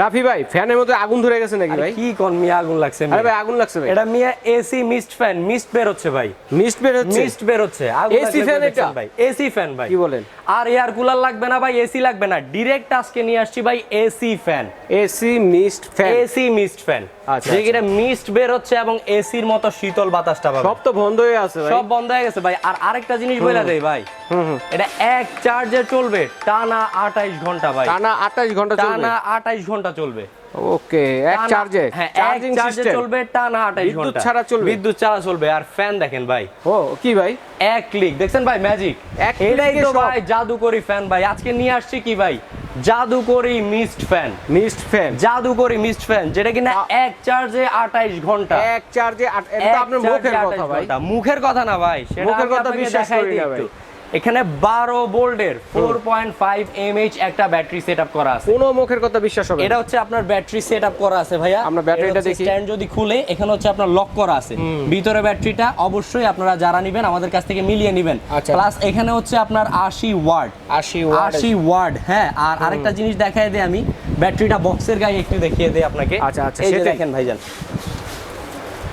রাফি ভাই ফ্যানের মধ্যে আগুন ধরে গেছে নাকি ভাই? কি কোন মিয়া আগুন লাগছে আরে ভাই আগুন লাগছে ভাই। এটা মিয়া এসি মিস্ট ফ্যান মিস্ট বের হচ্ছে ভাই। মিস্ট বের হচ্ছে? মিস্ট বের হচ্ছে। এসি ফ্যান এটা? ভাই। এসি ফ্যান ভাই। কি বলেন? আর এয়ার কুলার লাগবে না ভাই এসি লাগবে না। ডাইরেক্ট আজকে নিয়ে আসছি ভাই AC fan AC mist fan AC mist fan যে কিনা মিস্ট বের হচ্ছে এবং এসির মতো শীতল বাতাসটা পাবে। সব তো বন্ধ হয়ে আছে ভাই। সব বন্ধ হয়ে গেছে ভাই। আর আরেকটা জিনিস বলে দেই ভাই। এটা এক চার্জে চলবে। টানা আঠাইশ ঘণ্টা ভাই। টানা 28 ঘণ্টা চলবে? টানা আঠাইশ ঘণ্টা চলবে। ওকে এক চার্জে চার্জিং চার্জে চলবে টানা আঠাইশ বিদ্যুৎ ঘণ্টা। ছাড়া চলবে? বিদ্যুৎ ছাড়া চলবে। আর ফ্যান দেখেন ভাই। ও কি ভাই? এক ক্লিক দেখছেন ভাই ম্যাজিক এক ক্লিকে তো ভাই জাদুকরি ফ্যান ভাই। আজকে নিয়ে আসছি কি ভাই? জাদুকরি mist fan. Mist fan. জাদুকরি mist fan যেটা কিনা এক চার্জে আঠাইশ ঘণ্টা। এক চার্জে এটা আপনার মুখের কথা ভাই। মুখের কথা না ভাই সেটা মুখের কথা বিশ্বাস করি না ভাই। এখানে বারো বোল্ডের ফোর পয়েন্ট ফাইভ এমএইচ একটা ব্যাটারি সেট আপ করা আছে। কোনো মুখের কথা বিশ্বাস হবে এটা হচ্ছে আপনার ব্যাটারি সেট আপ করা আছে ভাইয়া। আমরা ব্যাটারিটা দেখি। স্ট্যান্ড যদি খুলে এখানে হচ্ছে আপনার লক করা আছে। ভিতরে ব্যাটারিটা অবশ্যই আপনারা যারা নেবেন আমাদের কাছ থেকে মিলিয়ে নেবেন। আচ্ছা। প্লাস এখানে হচ্ছে আপনার আশি ওয়াট। 80 ওয়াট। আশি ওয়াট হ্যাঁ। আর আরেকটা জিনিস দেখাই দিই আমি। ব্যাটারিটা বক্সের গায়ে একটু দেখিয়ে দিই আপনাকে। আচ্ছা, আচ্ছা। দেখেন ভাইজান।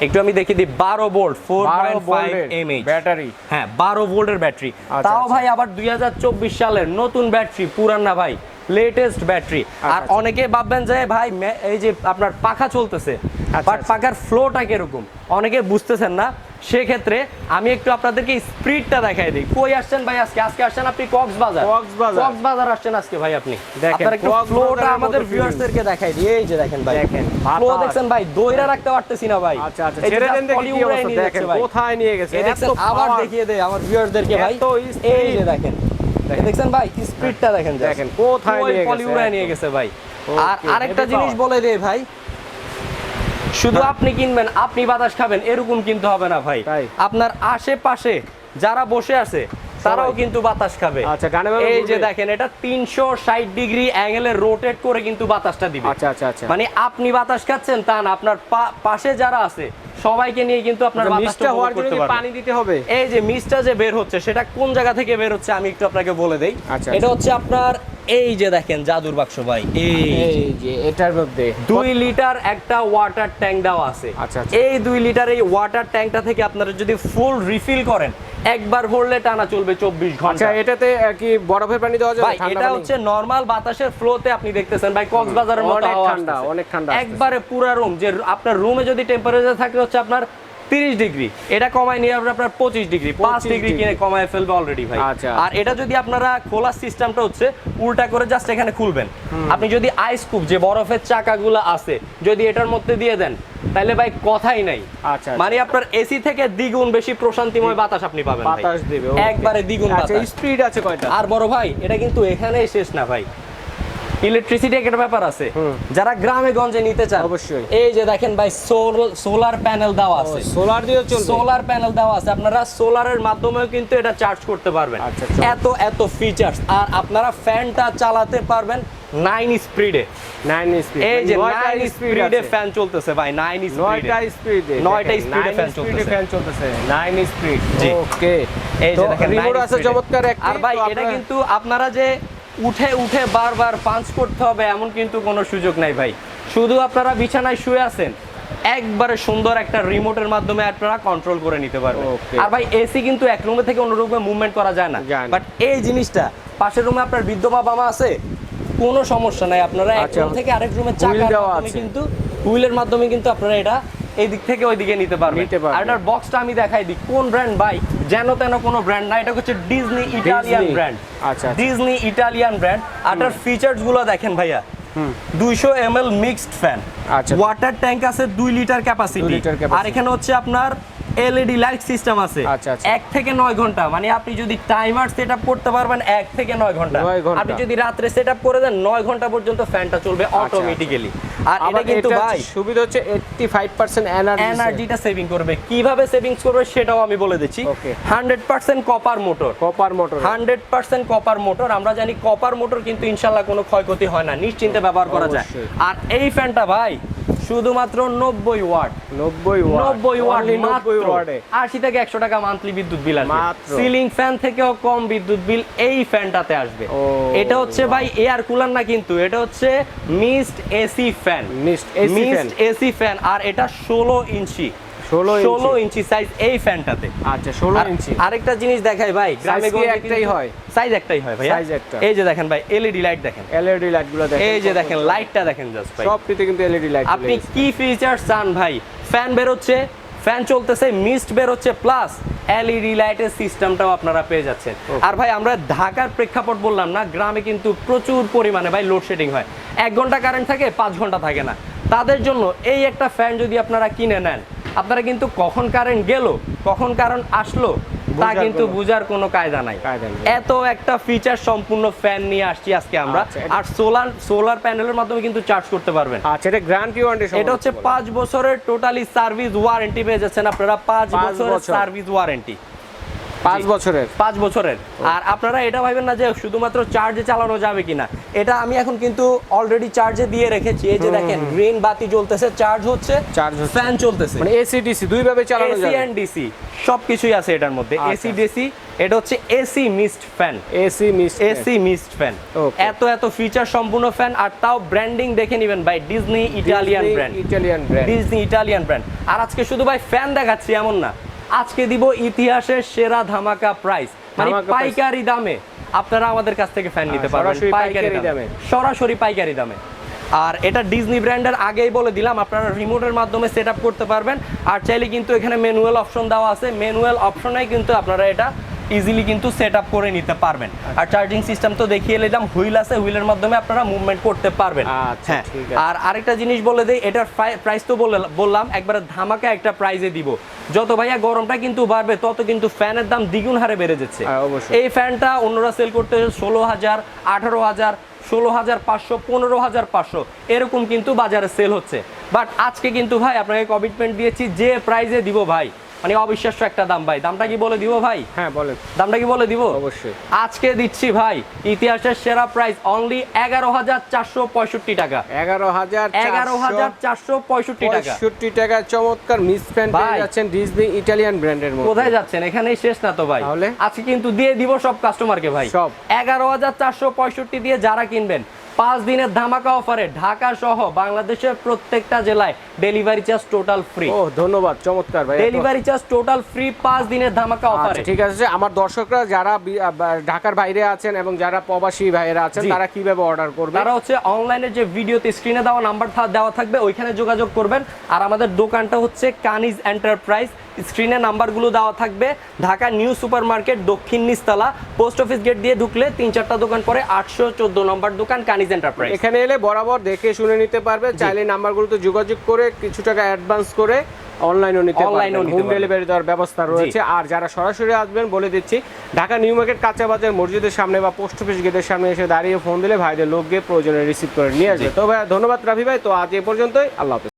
একটু আমি দেখিয়ে দিই বারো volt four point mAh battery হ্যাঁ বারো ভোল্টের ব্যাটারি আচ্ছা, তাও আচ্ছা। ভাই আবার দুই হাজার চব্বিশ সালের নতুন ব্যাটারি পুরান না ভাই লেটেস্ট ব্যাটারি আর আচ্ছা। অনেকে ভাববেন যে ভাই এই যে আপনার পাখা চলতেছে বাট। পাখার ফ্লোটা কীরকম অনেকে বুঝতেছেন না সেক্ষেত্রে আমি একটু আপনাদেরকে স্পিডটা দেখাই দিই। কই আসছেন ভাই আজকে? আজকে আসছেন আপনি কক্সবাজার? কক্সবাজার। কক্সবাজার আসছেন আজকে ভাই আপনি? দেখেন, আপনার একটু ফ্লোটা আমাদের। ভিউয়ার্সদেরকে দেখাই দিই। এই যে দেখেন ভাই। দেখেন, ফ্লো। দেখছেন ভাই? দইরা রাখতে পারতেছি না ভাই। আচ্ছা আচ্ছা ছেড়ে দেন দেখি কি অবস্থা। দেখেন কোথায় নিয়ে গেছে? এই দেখছেন আবার দেখিয়ে দেয় আমার ভিউয়ারদেরকে ভাই। এই যে দেখেন। এই দেখছেন ভাই? স্পিডটা দেখেন দেখেন, কোথায় নিয়ে গেছে, নিয়ে গেছে ভাই। আর আরেকটা জিনিস বলে দেই ভাই। শুধু আপনি কিনবেন আপনি বাতাস খাবেন এরকম কিন্তু হবে না ভাই। আপনার আশেপাশে যারা বসে আছে তারাও কিন্তু বাতাস খাবে। আচ্ছা, এই যে দেখেন এটা তিনশো ষাট ডিগ্রি অ্যাঙ্গেলে রোটেট করে কিন্তু বাতাসটা দিবে। আচ্ছা আচ্ছা আচ্ছা। মানে আপনি বাতাস খাচ্ছেন তা না আপনার পাশে যারা আছে সবাইকে নিয়ে কিন্তু আপনার বাতাসটা হওয়ার উপভোগ জন্য। পানি দিতে হবে? এই যে মিসটা যে বের হচ্ছে সেটা কোন জায়গা থেকে বের হচ্ছে আমি একটু আপনাকে বলে দেই। আচ্ছা, এটা হচ্ছে আপনার এই যে দেখেন জাদুর বাক্স ভাই এই যে। এটার মধ্যে দুই লিটার একটা ওয়াটার ট্যাঙ্ক দেওয়া আছে। আচ্ছা, আচ্ছা। এই দুই লিটার এই ওয়াটার ট্যাঙ্কটা থেকে আপনারা যদি ফুল রিফিল করেন একবার ভরলে টানা চলবে চব্বিশ আচ্ছা ঘণ্টা এটাতে কি বরফের পানি দেওয়া যাবে এটা হচ্ছে নরমাল বাতাসের ফ্লোতে আপনি দেখতেছেন। ভাই কক্সবাজারের মতো ঠান্ডা, অনেক ঠান্ডা একবারে পুরা রুম যে আপনার রুমে যদি টেম্পারেচার থাকে হচ্ছে আপনার 30 ডিগ্রি। এটা কমায় নিয়ে আসবে আপনার 25 ডিগ্রি। 5 ডিগ্রি কিনে কমায় ফেলবে অলরেডি ভাই। আচ্ছা। আর এটা যদি আপনারা খোলার সিস্টেমটা হচ্ছে উল্টা করে জাস্ট এখানে খুলবেন। আপনি যদি আইস কুপ যে বরফের চাকাগুলো আছে যদি এটার মধ্যে দিয়ে দেন তাহলে ভাই কথাই নাই। আচ্ছা, মানে আপনার এসি থেকে দ্বিগুণ বেশি প্রশান্তিময় বাতাস আপনি পাবেন। বাতাস দেবে একবারে দ্বিগুণ আচ্ছা বাতাস। স্পিড আছে কয়টা? আর বড় ভাই এটা কিন্তু এখানেই শেষ না ভাই। ইলেকট্রিসিটি একটা ব্যাপার আছে। যারা গ্রামে গঞ্জে নিতে চান অবশ্যই। এই যে দেখেন ভাই সোলার প্যানেল দেওয়া আছে। সোলার দিয়ে চলবে। সোলার প্যানেল দেওয়া আছে। আপনারা সোলারের মাধ্যমেও কিন্তু এটা চার্জ করতে পারবেন। আচ্ছা, এত এত ফিচার্স আর আপনারা ফ্যানটা চালাতে পারবেন নাইন স্পিডে নাইন স্পিড এই যে নাইন স্পিডে ফ্যান চলতেছে ভাই নাইন নয়টা স্পিডে স্পিডে নয়টা এ fan চলতেছে। ফ্যান চলতেছে। নাইন স্পিড ওকে এই যে দেখেন রিমোট আছে চমৎকার। একটা আর ভাই এটা কিন্তু আপনারা যে উঠে উঠে বারবার পাঞ্চ করতে হবে এমন কিন্তু কোনো সুযোগ নাই ভাই। শুধু আপনারা বিছানায় শুয়ে আছেন একবারে সুন্দর একটা রিমোটের মাধ্যমে আপনারা কন্ট্রোল করে নিতে পারবেন। আর ভাই এসি কিন্তু এক রুমে থেকে অন্য রুমে মুভমেন্ট করা যায় না। বাট এই জিনিসটা পাশের রুমে আপনার বৃদ্ধ বাবা মা আছে কোনো সমস্যা নাই। আপনারা এক আচ্ছা। রুম থেকে আরেক রুমে দেওয়া কিন্তু হুইলের মাধ্যমে কিন্তু আপনারা এটা এই দিক থেকে ওই দিকে নিতে পারবেন নিতে পারবেন। আর এটার বক্সটা আমি দেখাই দিই কোন ব্র্যান্ড ভাই যেন তেন কোনো ব্র্যান্ড না এটা হচ্ছে ডিজনি ইটালিয়ান ব্র্যান্ড আচ্ছা, আচ্ছা। ডিজনি ইটালিয়ান ব্র্যান্ড আর ফিচার্সগুলো দেখেন ভাইয়া। দুইশো এম এল মিক্সড ফ্যান আচ্ছা। ওয়াটার ট্যাঙ্ক আছে দুই লিটার ক্যাপাসিটি। আর এখানে হচ্ছে আপনার এলইডি লাইট সিস্টেম আছে। আচ্ছা, আচ্ছা। এক থেকে নয় ঘণ্টা। মানে আপনি যদি টাইমার সেট আপ করতে পারবেন এক থেকে নয় ঘণ্টা। আপনি যদি রাত্রে সেট আপ করে দেন নয় ঘণ্টা পর্যন্ত ফ্যানটা চলবে অটোমেটিক্যালি আর এটা কিন্তু ভাই সুবিধা হচ্ছে 85% এনার্জি এনার্জিটা সেভিং করবে। কীভাবে সেভিংস করবে সেটাও আমি বলে দিচ্ছি. Hundred percent copper motor copper motor hundred percent copper motor আমরা জানি কপার মোটর কিন্তু ইনশাল্লাহ কোনো ক্ষয়ক্ষতি হয় না। নিশ্চিন্তে ব্যবহার করা যায়। আর এই ফ্যানটা ভাই শুধুমাত্র নব্বই ওয়াট। নব্বই নব্বই ওয়াট নব্বই ওয়াটে। আশি থেকে একশো টাকা মান্থলি বিদ্যুৎ বিল আসবে। সিলিং ফ্যান থেকেও কম বিদ্যুৎ বিল এই ফ্যানটাতে আসবে। এটা হচ্ছে ভাই এয়ার কুলার না কিন্তু এটা হচ্ছে mist AC fan mist AC fan আর এটা ষোলো ইঞ্চি। ষোলো ইঞ্চি। সাইজ এই ফ্যানটাতে আচ্ছা ষোলো ইঞ্চি। আরেকটা জিনিস দেখাই ভাই গ্রামে একটাই হয়? সাইজ একটাই হয় ভাই Size একটা। এই যে দেখেন ভাই এলইডি লাইট দেখেন। এলইডি লাইটগুলো দেখেন এই যে দেখেন লাইটটা দেখেন জাস্ট ভাই। সবটিতে কিন্তু এলইডি লাইট আপনি কি ফিচার চান ভাই? ফ্যান বেরোচ্ছে ফ্যান চলতেছে মিস্ট বেরোচ্ছে প্লাস এলইডি লাইটের সিস্টেমটাও আপনারা পেয়ে যাচ্ছেন। আর ভাই আমরা ঢাকার প্রেক্ষাপট বললাম না গ্রামে কিন্তু প্রচুর পরিমাণে ভাই লোডশেডিং হয়। এক ঘণ্টা কারেন্ট থাকে পাঁচ ঘণ্টা থাকে না। তাদের জন্য এই একটা ফ্যান যদি আপনারা কিনে নেন আপনারা কিন্তু কখন কারেন্ট গেল কখন কারণ আসলো তা কিন্তু কোনো- বুঝার কোনো কায়দা নাই। এত একটা ফিচার সম্পূর্ণ ফ্যান নিয়ে আসছি আজকে আমরা। আচ্ছা, আর সোলার সোলার প্যানেলের মাধ্যমে কিন্তু চার্জ করতে পারবেন। আচ্ছা এটা গ্যারান্টি ওয়ারেন্টি এটা হচ্ছে পাঁচ বছরের টোটালি সার্ভিস ওয়ারেন্টি পেয়ে যাচ্ছেন আপনারা পাঁচ পাঁচ বছরের সার্ভিস ওয়ারেন্টি পাঁচ বছরের। পাঁচ বছরের। আর আপনারা এটা ভাবেন না যে শুধুমাত্র চার্জে চালানো যাবে কিনা। এটা আমি এখন কিন্তু অলরেডি চার্জে দিয়ে রেখেছি। এই যে দেখেন গ্রিন বাতি জ্বলতেছে চার্জ হচ্ছে হচ্ছে। ফ্যান চলতেছে। মানে এসি ডিসি দুই ভাবে চালানো এসি এন্ড ডিসি সবকিছুই আছে এটার মধ্যে। আচ্ছা। এসি ডিসি এটা হচ্ছে AC mist fan AC mist AC mist fan এত এত ফিচার সম্পূর্ণ ফ্যান আর তাও ব্র্যান্ডিং দেখে নেবেন ভাই। Disney Italian brand Italian brand Disney Italian brand আর আজকে শুধু ভাই ফ্যান দেখাচ্ছি এমন না। আজকে দিব ইতিহাসের সেরা ধামাকা প্রাইস মানে পাইকারি দামে আপনারা আমাদের কাছ থেকে ফ্যান নিতে পারেন পারবেন পাইকারি দামে। সরাসরি পাইকারি দামে। আর এটা ডিজনি ব্র্যান্ডের আগেই বলে দিলাম আপনারা রিমোটের মাধ্যমে সেট করতে পারবেন। আর চাইলে কিন্তু এখানে ম্যানুয়াল অপশন দেওয়া আছে। ম্যানুয়াল অপশনে কিন্তু আপনারা এটা ইজিলি কিন্তু সেট আপ করে নিতে পারবেন। আর চার্জিং সিস্টেম তো দেখিয়ে নিলাম হুইল আছে হুইলের মাধ্যমে আপনারা মুভমেন্ট করতে পারবেন। আচ্ছা, হ্যাঁ আর আরেকটা জিনিস বলে দেই এটার প্রাইস তো বলে- বললাম একবারে ধামাকা একটা প্রাইজে দিব। যত ভাইয়া গরমটা কিন্তু বাড়বে তত কিন্তু ফ্যানের দাম দ্বিগুণ হারে বেড়ে যাচ্ছে। হ্যাঁ, এই ফ্যানটা অন্যরা সেল করতে ষোলো হাজার আঠারো হাজার ষোলো হাজার পাঁচশো পনেরো হাজার পাঁচশো। এরকম কিন্তু বাজারে সেল হচ্ছে। বাট আজকে কিন্তু ভাই আপনাকে কমিটমেন্ট দিয়েছি যে প্রাইজে দিব ভাই মানে অবিশ্বাস্য একটা দাম ভাই। দামটা কি বলে দিব ভাই? হ্যাঁ বলেন। দামটা কি বলে দিব? অবশ্যই। আজকে দিচ্ছি ভাই ইতিহাসের সেরা প্রাইস অনলি এগারো হাজার চারশো পঁয়ষট্টি টাকা। এগারো হাজার এগারো হাজার চারশো পঁয়ষট্টি টাকা। পঁয়ষট্টি টাকা চমৎকার মিস ফ্যান পেয়ে ভাই। যাচ্ছেন ডিজনি ইটালিয়ান ব্র্যান্ডের মধ্যে। কোথায় যাচ্ছেন? এখানেই শেষ না তো ভাই? আজকে কিন্তু দিয়ে দিব সব কাস্টমারকে ভাই। সব। এগারো হাজার চারশো পঁয়ষট্টি দিয়ে যারা কিনবেন পাঁচ দিনের ধামাকা অফারে ঢাকা সহ বাংলাদেশের প্রত্যেকটা জেলায় ডেলিভারি চার্জ টোটাল ফ্রি ও ধন্যবাদ চমৎকার ভাই ডেলিভারি চার্জ টোটাল ফ্রি পাঁচ দিনের ধামাকা অফারে। আচ্ছা ঠিক আছে আমার দর্শকরা যারা ঢাকার বাইরে আছেন এবং যারা প্রবাসী ভাইয়েরা আছেন তারা কীভাবে অর্ডার করবে? তারা হচ্ছে অনলাইনে যে ভিডিওতে স্ক্রিনে দেওয়া নাম্বার দেওয়া থাকবে ওইখানে যোগাযোগ করবেন। আর আমাদের দোকানটা হচ্ছে কানিজ এন্টারপ্রাইজ স্ক্রিনে নাম্বারগুলো দেওয়া থাকবে। ঢাকা নিউ সুপার মার্কেট দক্ষিণ নিস্তালা পোস্ট অফিস গেট দিয়ে ঢুকলে তিন চারটা দোকান পরে আটশো চোদ্দ নম্বর দোকান কানিজ এন্টারপ্রাইজ। এখানে এলে বরাবর দেখে শুনে নিতে পারবে। চাইলে নাম্বারগুলোতে যোগাযোগ করে কিছু টাকা অ্যাডভান্স করে অনলাইনও নিতে নিতে হোম। ডেলিভারি দেওয়ার ব্যবস্থা রয়েছে। আর যারা সরাসরি আসবেন বলে দিচ্ছি ঢাকা নিউ মার্কেট কাঁচা বাজার মসজিদের সামনে বা পোস্ট অফিস গেটের সামনে এসে দাঁড়িয়ে ফোন দিলে ভাইদের লোক গিয়ে প্রয়োজনে রিসিভ করে নিয়ে আসবে। তো ভাই ধন্যবাদ রাফি ভাই। তো আজ এ পর্যন্তই। আল্লাহ হাফেজ।